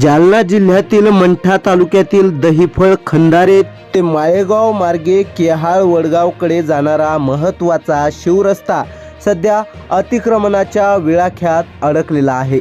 जालना जिल्ह्यातील मंठा तालुक्यातील दहिफळ खंदारे ते माळेगाव मार्गे केहाळ वडगावकडे जाणारा महत्त्वाचा शिवरस्ता सध्या अतिक्रमणाच्या विळाख्यात अडकलेला आहे.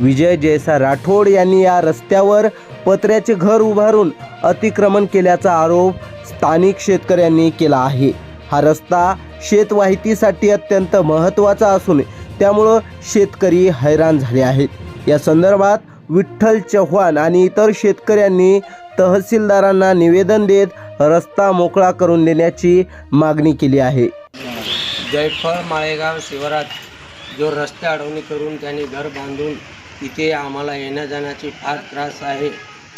विजय जयसा राठोड यांनी या रस्त्यावर पत्र्याचे घर उभारून अतिक्रमण केल्याचा आरोप स्थानिक शेतकऱ्यांनी केला आहे. हा रस्ता शेतवाहितीसाठी अत्यंत महत्त्वाचा असून त्यामुळं शेतकरी हैराण झाले आहेत. या संदर्भात विठ्ठल चव्हाण आणि इतर शेतकऱ्यांनी तहसीलदारांना निवेदन देत रस्ता मोकळा करून देण्याची मागणी केली आहे. जयफळ माळेगाव शिवारात जो रस्ते अडवणी करून त्यांनी घर बांधून तिथे आम्हाला येण्या जाण्याची फार त्रास आहे.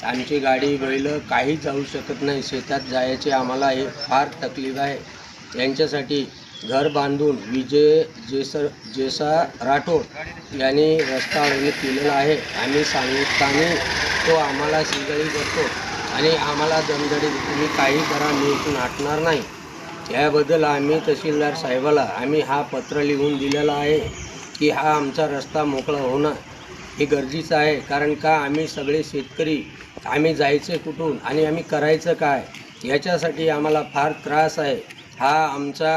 आमची गाडी बैल काही जाऊ शकत नाही. शेतात जायचे आम्हाला हे फार तकलीफ आहे. यांच्यासाठी घर बांधून विजय जेसर जेसा राठोड यांनी रस्ता अडवणी केलेला आहे आम्ही सांगताना तो आम्हाला शिंगळी करतो आणि आम्हाला दमदडी तुम्ही काही करा मी इथून हटणार नाही. याबद्दल आम्ही तहसीलदार साहेबाला आम्ही हा पत्र लिहून दिलेला आहे की हा आमचा रस्ता मोकळा होणं हे गरजेचं आहे कारण का आम्ही सगळे शेतकरी आम्ही जायचं कुठून आणि आम्ही करायचं काय याच्यासाठी आम्हाला फार त्रास आहे. हा आमचा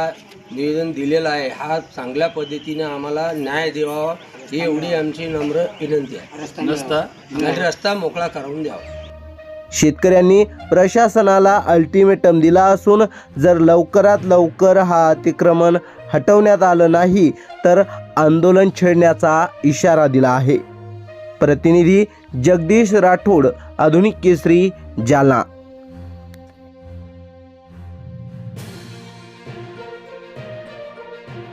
निवेदन दिलेला आहे. हा चांगल्या पद्धतीने आम्हाला न्याय द्यावा. ही एवढी आमची नम्र विनंती आहे. रस्ता आणि रस्ता मोकळा करून द्यावा. शेतकऱ्यांनी प्रशासनाला अल्टिमेटम दिला असून जर लवकरात लवकर हा अतिक्रमण हटवण्यात आलं नाही तर आंदोलन छेडण्याचा इशारा दिला आहे. प्रतिनिधी जगदीश राठोड आधुनिक केसरी जालना.